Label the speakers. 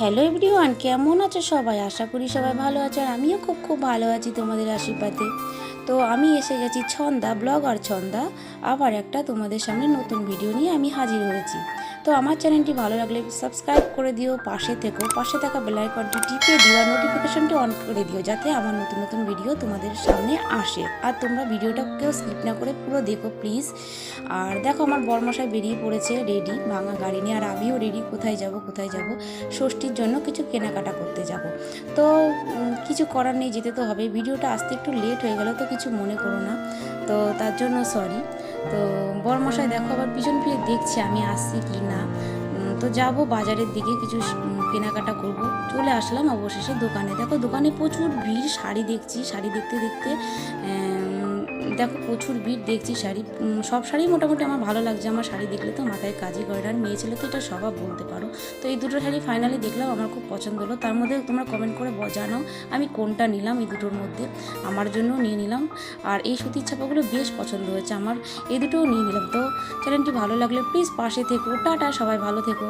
Speaker 1: Hello everyone কেমন আছো সবাই? আশা করি সবাই ভালো আছো আর আমিও খুব খুব ভালো আছি তোমাদের আশীর্বাদে। তো আমি এসে গেছি ছন্দা ব্লগ আর ছন্দা। আবার একটা তোমাদের সামনে নতুন ভিডিও নিয়ে আমি হাজির হয়েছি। তো আমার চ্যানেলটি ভালো লাগলে সাবস্ক্রাইব করে দিও, পাশে থেকো, পাশে থাকা বেলাইকনটি টিপে দিও আর নোটিফিকেশনটি অন করে দিও যাতে আমার নতুন নতুন ভিডিও তোমাদের সামনে আসে। আর তোমরা ভিডিওটা কেউ স্কিপ না করে পুরো দেখো প্লিজ আর দেখো আমার বরমশাই বেরিয়ে পড়েছে রেডি ভাঙা গাড়ি নিয়ে। আর আমিও রেডি কোথায় যাব কোথায় যাব? ষষ্ঠীর জন্য কিছু কেনাকাটা করতে যাব। তো কিছু করার নেই, যেতে তো হবে। ভিডিওটা আসতে একটু লেট হয়ে গেল, তো কিছু মনে করো না। তো তার জন্য সরি তো বরমশাই দেখো আবার পিছন ফিরে দেখছে আমি আসছি কি না। তো যাব বাজারের দিকে, কিছু কেনাকাটা করব। চলে আসলাম অবশেষে দোকানে। দেখো দোকানে প্রচুর ভিড়, শাড়ি দেখছি, শাড়ি দেখতে দেখতে দেখো প্রচুর ভিড়, দেখছি শাড়ি। সব শাড়ি মোটামুটি আমার ভালো লাগছে। আমার শাড়ি দেখলে তো মাথায় কাজই করে। আর মেয়ে ছেলে তো এটা স্বভাব বলতে পারো। তো এই দুটো শাড়ি ফাইনালি দেখলাম, আমার খুব পছন্দ হলো। তার মধ্যে তোমরা কমেন্ট করে জানাও আমি কোনটা নিলাম এই দুটোর মধ্যে। আমার জন্য নিয়ে নিলাম। আর এই সুতির ছাপাগুলো বেশ পছন্দ হয়েছে আমার। এই দুটোও নিয়ে নিলাম। তো চ্যানেলটি ভালো লাগলে প্লিজ পাশে থেকো। টাটা, সবাই ভালো থেকো।